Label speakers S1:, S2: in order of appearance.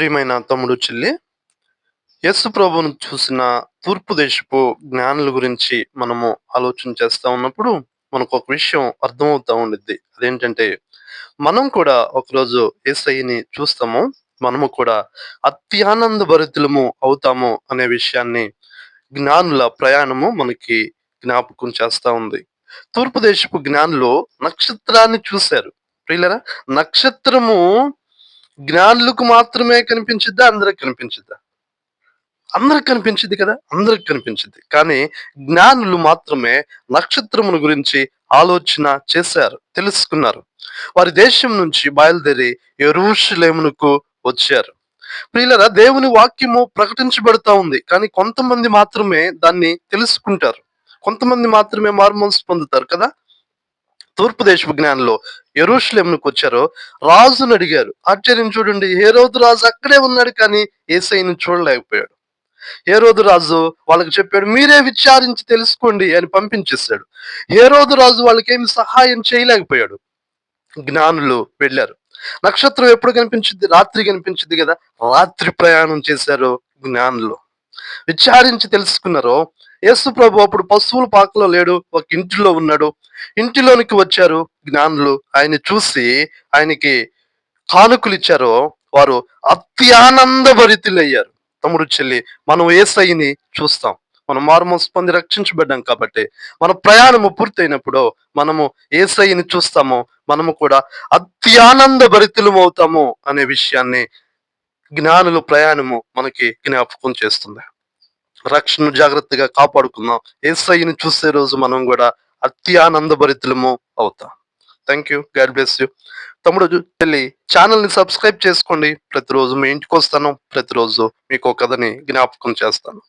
S1: ప్రియమైన తమ్ముడు చెల్లి యస్సు ప్రభువును చూసిన తూర్పు దేశపు జ్ఞానుల గురించి మనము ఆలోచన చేస్తూ ఉన్నప్పుడు మనకు ఒక విషయం అర్థమవుతా ఉండిద్ది. అదేంటంటే మనం కూడా ఒకరోజు ఏసైని చూస్తాము మనము కూడా అత్యానంద భరితులము అవుతాము అనే విషయాన్ని జ్ఞానుల ప్రయాణము మనకి జ్ఞాపకం చేస్తా ఉంది. తూర్పు దేశపు జ్ఞానులు నక్షత్రాన్ని చూశారు. ప్రియులరా నక్షత్రము జ్ఞానులకు మాత్రమే కనిపించిద్దా? అందరికి కనిపించిద్దా? అందరికి కనిపించింది కదా? అందరికి కనిపించింది కానీ జ్ఞానులు మాత్రమే నక్షత్రముల గురించి ఆలోచన చేశారు తెలుసుకున్నారు. వారి దేశం నుంచి బయలుదేరి ఎరుషులేమునకు వచ్చారు. ప్రియులరా దేవుని వాక్యము ప్రకటించబడతా ఉంది. కానీ కొంతమంది మాత్రమే దాన్ని తెలుసుకుంటారు. కొంతమంది మాత్రమే మార్మోన్స్ పొందుతారు కదా? తూర్పు దేశపు జ్ఞానంలో ఎరుషులెంకు వచ్చారో రాజును అడిగారు. ఆశ్చర్యం చూడండి ఏ రోజు రాజు అక్కడే ఉన్నాడు కానీ ఏసైని చూడలేకపోయాడు. ఏ రోజు రాజు వాళ్ళకి చెప్పాడు మీరే విచారించి తెలుసుకోండి అని పంపించేశాడు. ఏ రోజు రాజు వాళ్ళకేమి సహాయం చేయలేకపోయాడు. జ్ఞానులు వెళ్ళారు. నక్షత్రం ఎప్పుడు కనిపించింది? రాత్రి కనిపించింది కదా? రాత్రి ప్రయాణం చేశారు జ్ఞానులు. విచారించి తెలుసుకున్నారో యేసు ప్రభు అప్పుడు పశువుల పాకలో లేడు ఒక ఇంటిలో ఉన్నాడు. ఇంటిలోనికి వచ్చారు జ్ఞానులు. ఆయన చూసి ఆయనకి కానుకలు ఇచ్చారో వారు అత్యానందభరితులయ్యారు తమ్ముడు చెల్లి మనం ఏసైని చూస్తాం. మనం మార్మోస్ పొంది రక్షించబడ్డాం కాబట్టి మన ప్రయాణము పూర్తయినప్పుడు మనము ఏసైని చూస్తాము మనము కూడా అత్యానంద భరితులం అవుతాము అనే విషయాన్ని జ్ఞానుల ప్రయాణము మనకి జ్ఞాపకం చేస్తుంది. రక్షణను జాగ్రత్తగా కాపాడుకుందాం. ఏసైని చూసే రోజు మనం కూడా అతి ఆనందభరితులము అవుతాం. Thank you God bless you తమ్ముడు చెల్లి ఛానల్ని సబ్స్క్రైబ్ చేసుకోండి. ప్రతిరోజు మీ ఇంటికి వస్తాను ప్రతిరోజు మీకు కథని జ్ఞాపకం చేస్తాను.